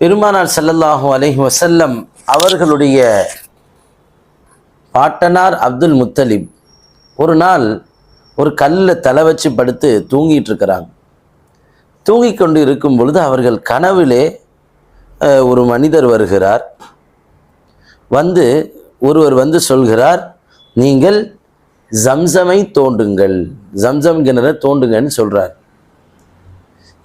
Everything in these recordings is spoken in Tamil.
பெருமானார் ஸல்லல்லாஹு அலஹி வசல்லம் அவர்களுடைய பாட்டனார் அப்துல் முத்தலிப் ஒரு நாள் ஒரு கல்லில் தலை வச்சு படுத்து தூங்கிட்டு இருக்கிறாங்க. தூங்கிக் கொண்டு இருக்கும் பொழுது அவர்கள் கனவிலே ஒரு மனிதர் வருகிறார். வந்து ஒருவர் வந்து சொல்கிறார் நீங்கள் ஜம்சமை தோண்டுங்கள் ஜம்சம் கிணற தோண்டுங்கன்னு சொல்கிறார்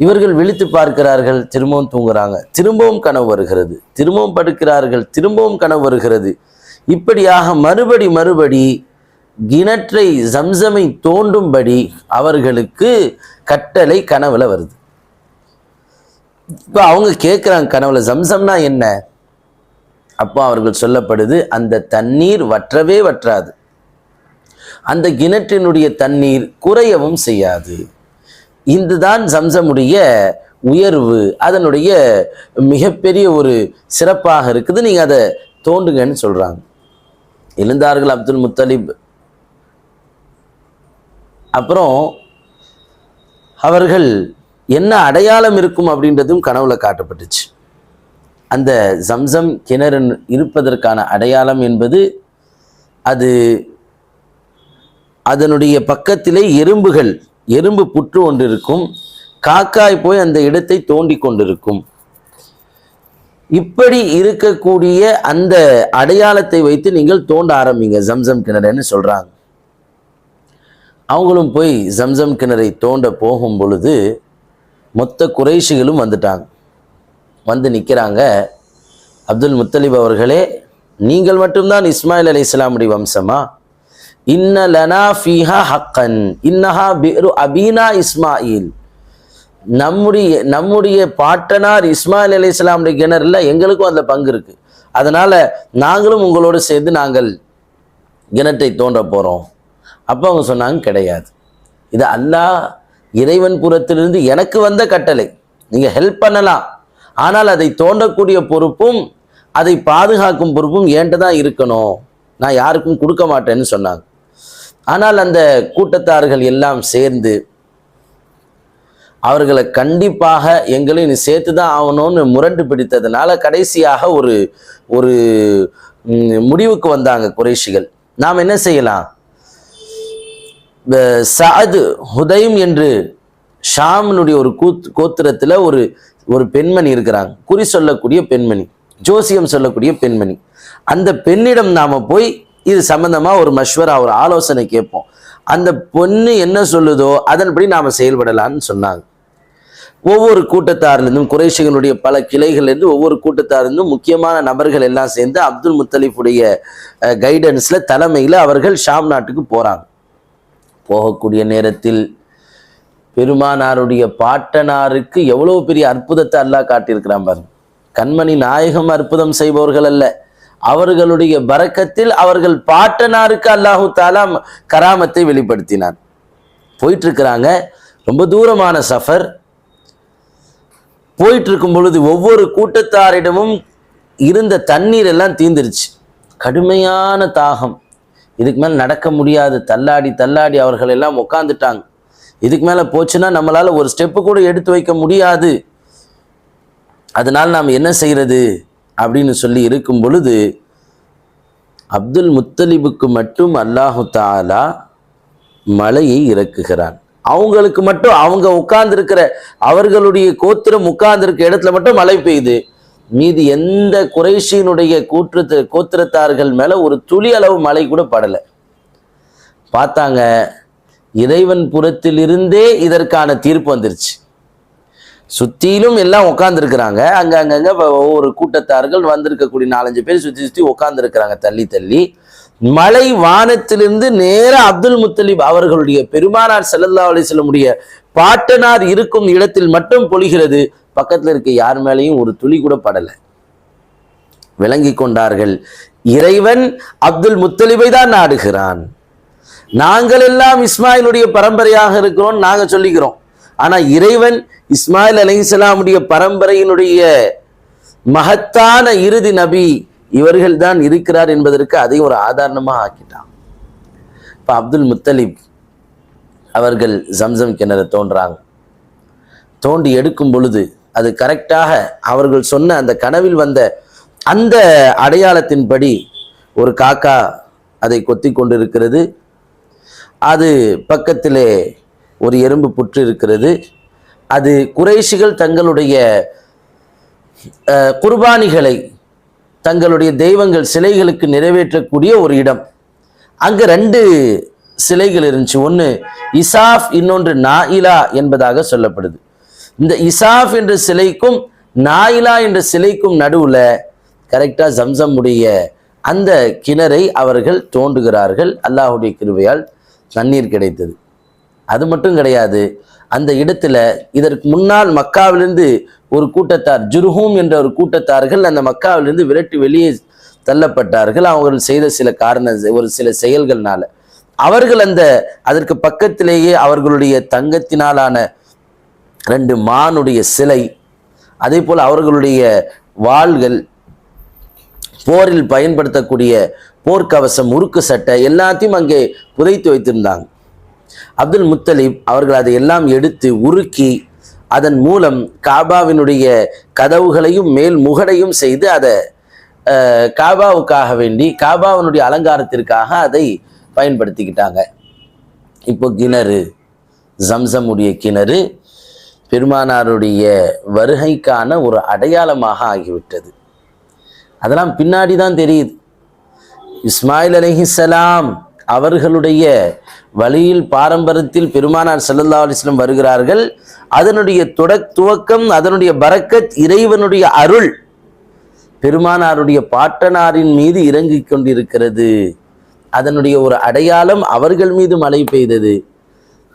இவர்கள் விழித்து பார்க்கிறார்கள் திரும்பவும் தூங்குறாங்க. திரும்பவும் கனவு வருகிறது. திரும்பவும் படுக்கிறார்கள் திரும்பவும் கனவு வருகிறது. இப்படியாக மறுபடி மறுபடி கிணற்றை சம்சமை தோண்டும்படி அவர்களுக்கு கட்டளை கனவுல வருது. இப்போ அவங்க கேட்குறாங்க கனவுல சம்சம்னா என்ன? அப்போ அவர்கள் சொல்லப்படுது அந்த தண்ணீர் வற்றவே வற்றாது. அந்த கிணற்றினுடைய தண்ணீர் குறையவும் செய்யாது. இதுதான் சம்சமுடைய உயர்வு. அதனுடைய மிகப்பெரிய ஒரு சிறப்பாக இருக்குது. நீங்கள் அதை தோண்டுங்கன்னு சொல்கிறாங்க எழுந்தார்கள் அப்துல் முத்தலிப். அப்புறம் அவர்கள் என்ன அடையாளம் இருக்கும் அப்படின்றதும் கனவுல காட்டப்பட்டுச்சு. அந்த ஜம்சம் கிணறு இருப்பதற்கான அடையாளம் என்பது அது அதனுடைய பக்கத்திலே எறும்புகள் எறும்பு புற்று ஒன்றிருக்கும். காக்காய் போய் அந்த இடத்தை தோண்டி கொண்டிருக்கும். இப்படி இருக்கக்கூடிய அந்த அடையாளத்தை வைத்து நீங்கள் தோண்ட ஆரம்பிங்க. ஜம்சம் கிணறுன்னு சொல்றாங்க. அவங்களும் போய் ஜம்சம் கிணறை தோண்ட போகும் பொழுது மொத்த குறைஷிகளும் வந்துட்டாங்க. வந்து நிற்கிறாங்க அப்துல் முத்தலிப் அவர்களே நீங்கள் மட்டும்தான் இஸ்மாயில் அலி இஸ்லாமுடைய வம்சமா? இன்ன லனா ஃபீஹா ஹக்கன் இன்னஹா பிரு அபீனா இஸ்மாயில் நம்முடைய நம்முடைய பாட்டனார் இஸ்மாயில் அலி இஸ்லாமுடைய கிணறுல எங்களுக்கும் அதில் பங்கு இருக்கு. அதனால நாங்களும் உங்களோடு சேர்ந்து நாங்கள் கிணற்றை தோன்ற போகிறோம் அப்போ அவங்க சொன்னாங்க கிடையாது. இது அல்லாஹ் இறைவன் புறத்திலிருந்து எனக்கு வந்த கட்டளை. நீங்கள் ஹெல்ப் பண்ணலாம். ஆனால் அதை தோண்டக்கூடிய பொறுப்பும் அதை பாதுகாக்கும் பொறுப்பும் ஏன்ட்டு தான் இருக்கணும். நான் யாருக்கும் கொடுக்க மாட்டேன்னு சொன்னாங்க. ஆனால் அந்த கூட்டத்தார்கள் எல்லாம் சேர்ந்து அவர்களை கண்டிப்பாக எங்களையும் நீ சேர்த்து தான் ஆகணும்னு முரண்டு பிடித்ததுனால கடைசியாக ஒரு ஒரு முடிவுக்கு வந்தாங்க குறைஷிகள். நாம் என்ன செய்யலாம்? ப- சஅது என்று ஷாமினுடைய ஒரு கூத் கோத்திரத்தில் ஒரு ஒரு பெண்மணி இருக்கிறாங்க. குறி சொல்லக்கூடிய பெண்மணி ஜோசியம் சொல்லக்கூடிய பெண்மணி. அந்த பெண்ணிடம் நாம் போய் இது சம்மந்தமாக ஒரு மஷ்வரா ஒரு ஆலோசனை கேட்போம். அந்த பொண்ணு என்ன சொல்லுதோ அதன்படி நாம் செயல்படலான்னு சொன்னாங்க. ஒவ்வொரு கூட்டத்தாரிலிருந்தும் குறைஷிகளுடைய பல கிளைகள்லேருந்து ஒவ்வொரு கூட்டத்தாரிலிருந்தும் முக்கியமான நபர்கள் எல்லாம் சேர்ந்து அப்துல் முத்தலிஃபுடைய கைடன்ஸில் தலைமையில் அவர்கள் ஷாம் நாட்டுக்கு போகிறாங்க போகக்கூடிய நேரத்தில் பெருமானாருடைய பாட்டனாருக்கு எவ்வளோ பெரிய அற்புதத்தை அல்லாஹ் காட்டியிருக்கிறான் பாருங்க. கண்மணி நாயகம் அற்புதம் செய்பவர்கள் அல்ல. அவர்களுடைய பரக்கத்தில் அவர்கள் பாட்டனாருக்கு அல்லாஹு தாலா கராமத்தை வெளிப்படுத்தினான் போயிட்டு இருக்கிறாங்க ரொம்ப தூரமான சஃபர். போயிட்டு இருக்கும் பொழுது ஒவ்வொரு கூட்டத்தாரிடமும் இருந்த தண்ணீர் எல்லாம் தீந்துருச்சு. கடுமையான தாகம். இதுக்கு மேலே நடக்க முடியாது. தள்ளாடி தள்ளாடி அவர்கள் எல்லாம் உட்காந்துட்டாங்க இதுக்கு மேலே போச்சுன்னா நம்மளால் ஒரு ஸ்டெப்பு கூட எடுத்து வைக்க முடியாது. அதனால் நாம் என்ன செய்கிறது அப்படின்னு சொல்லி இருக்கும் பொழுது அப்துல் முத்தலிபுக்கு மட்டும் அல்லாஹு தாலா மலையை இறக்குகிறான். அவங்களுக்கு மட்டும் அவங்க உட்கார்ந்துருக்கிற அவர்களுடைய கோத்திரம் உட்கார்ந்துருக்க இடத்துல மட்டும் மழை பெய்யுது. மீதி எந்த குறைஷியினுடைய கூற்று கோத்திரத்தார்கள் மேலே ஒரு துளி அளவு மழை கூட படலை. பார்த்தாங்க இறைவன் புறத்திலிருந்தே இதற்கான தீர்ப்பு வந்துருச்சு. சுற்றிலும் எல்லாம் உட்காந்துருக்குறாங்க அங்க அங்கங்க ஒவ்வொரு கூட்டத்தார்கள் வந்திருக்கக்கூடிய நாலஞ்சு பேர் சுத்தி சுத்தி உட்காந்துருக்கிறாங்க தள்ளி தள்ளி. மலை வானத்திலிருந்து நேர அப்துல் முத்தலிப் அவர்களுடைய பெருமானார் செல்லல்லா அலைஹி வஸல்லமுடைய பாட்டனார் இருக்கும் இடத்தில் மட்டும் பொழிகிறது. பக்கத்தில் இருக்க யார் மேலேயும் ஒரு துளி கூட படலை. விளங்கி கொண்டார்கள். இறைவன் அப்துல் முத்தலிபை தான் நாடுகிறான். நாங்கள் எல்லாம் இஸ்மாயிலுடைய பரம்பரையாக இருக்கிறோம் நாங்கள் சொல்லிக்கிறோம். ஆனால் இறைவன் இஸ்மாயில் அலைஹிஸ்ஸலாமுடைய பரம்பரையினுடைய மகத்தான இறுதி நபி இவர்கள் தான் இருக்கிறார் என்பதற்கு அதையும் ஒரு ஆதாரணமாக ஆக்கிட்டான். இப்போ அப்துல் முத்தலிப் அவர்கள் ஜம்சம் கிணறு தோன்றாங்க. தோண்டி எடுக்கும் பொழுது அது கரெக்டாக அவர்கள் சொன்ன அந்த கனவில் வந்த அந்த அடையாளத்தின்படி ஒரு காக்கா அதை கொத்தி கொண்டிருக்கிறது. அது பக்கத்திலே ஒரு எறும்பு புற்று இருக்கிறது. அது குறைஷிகள் தங்களுடைய குர்பானிகளை தங்களுடைய தெய்வங்கள் சிலைகளுக்கு நிறைவேற்றக்கூடிய ஒரு இடம். அங்கே ரெண்டு சிலைகள் இருந்துச்சு. ஒன்று இசாஃப் இன்னொன்று நாயிலா என்பதாக சொல்லப்படுது. இந்த இசாஃப் என்ற சிலைக்கும் நாயிலா என்ற சிலைக்கும் நடுவில் கரெக்டாக ஜம்சம் உடைய அந்த கிணறை அவர்கள் தோண்டுகிறார்கள். அல்லாஹுடைய கிருவையால் தண்ணீர் கிடைத்தது. அது மட்டும் கிடையாது. அந்த இடத்துல இதற்கு முன்னால் மக்காவிலிருந்து ஒரு கூட்டத்தார் ஜுருஹூம் என்ற ஒரு கூட்டத்தார்கள் அந்த மக்காவிலிருந்து விரட்டி வெளியே தள்ளப்பட்டார்கள். அவர்கள் செய்த சில காரண ஒரு சில செயல்கள்னால. அவர்கள் அந்த அதற்கு பக்கத்திலேயே அவர்களுடைய தங்கத்தினாலான ரெண்டு மானுடைய சிலை அதே போல் அவர்களுடைய வாள்கள் போரில் பயன்படுத்தக்கூடிய போர்க்கவசம் முறுக்கு சட்டை எல்லாத்தையும் அங்கே புதைத்து வைத்திருந்தாங்க. அப்துல் முத்தலிப் அவர்கள் அதை எல்லாம் எடுத்து உருக்கி அதன் மூலம் காபாவினுடைய கதவுகளையும் மேல் முகடையும் செய்து அதை அஹ், காபாவுக்காக வேண்டி காபாவினுடைய அலங்காரத்திற்காக அதை பயன்படுத்திக்கிட்டாங்க. இப்போ கிணறு ஜம்சமுடைய கிணறு பெருமானாருடைய வருகைக்கான ஒரு அடையாளமாக ஆகிவிட்டது. அதெல்லாம் பின்னாடி தான் தெரியுது. இஸ்மாயில் அலைஹிஸ்ஸலாம் அவர்களுடைய வழியில் பாரம்பரியத்தில் பெருமானார் ஸல்லல்லாஹு அலிஸ்லம் வருகிறார்கள். அதனுடைய தொட துவக்கம் அதனுடைய பரக்கத் இறைவனுடைய அருள் பெருமானாருடைய பாட்டனாரின் மீது இறங்கிக் கொண்டிருக்கிறது. அதனுடைய ஒரு அடையாளம் அவர்கள் மீது மழை பெய்தது.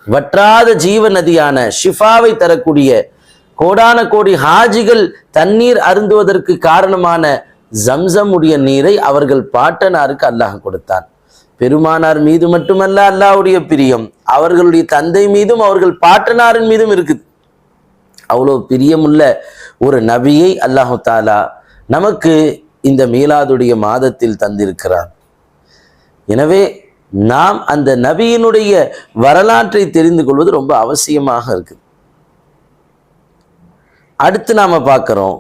வற்றாத ஜீவ நதியான ஷிஃபாவை தரக்கூடிய கோடான கோடி ஹாஜிகள் தண்ணீர் அருந்துவதற்கு காரணமான ஜம்சம் உடைய நீரை அவர்கள் பாட்டனாருக்கு அல்லாஹ் கொடுத்தான். பெருமானார் மீது மட்டுமல்ல அல்லாஹ்வுடைய பிரியம். அவர்களுடைய தந்தை மீதும் அவர்கள் பாட்டனாரின் மீதும் இருக்குது. அவ்வளோ பிரியமுள்ள ஒரு நபியை அல்லாஹு தாலா நமக்கு இந்த மீலாதுடைய மாதத்தில் தந்திருக்கிறார் எனவே நாம் அந்த நபியினுடைய வரலாற்றை தெரிந்து கொள்வது ரொம்ப அவசியமாக இருக்குது. அடுத்து நாம பார்க்கிறோம்.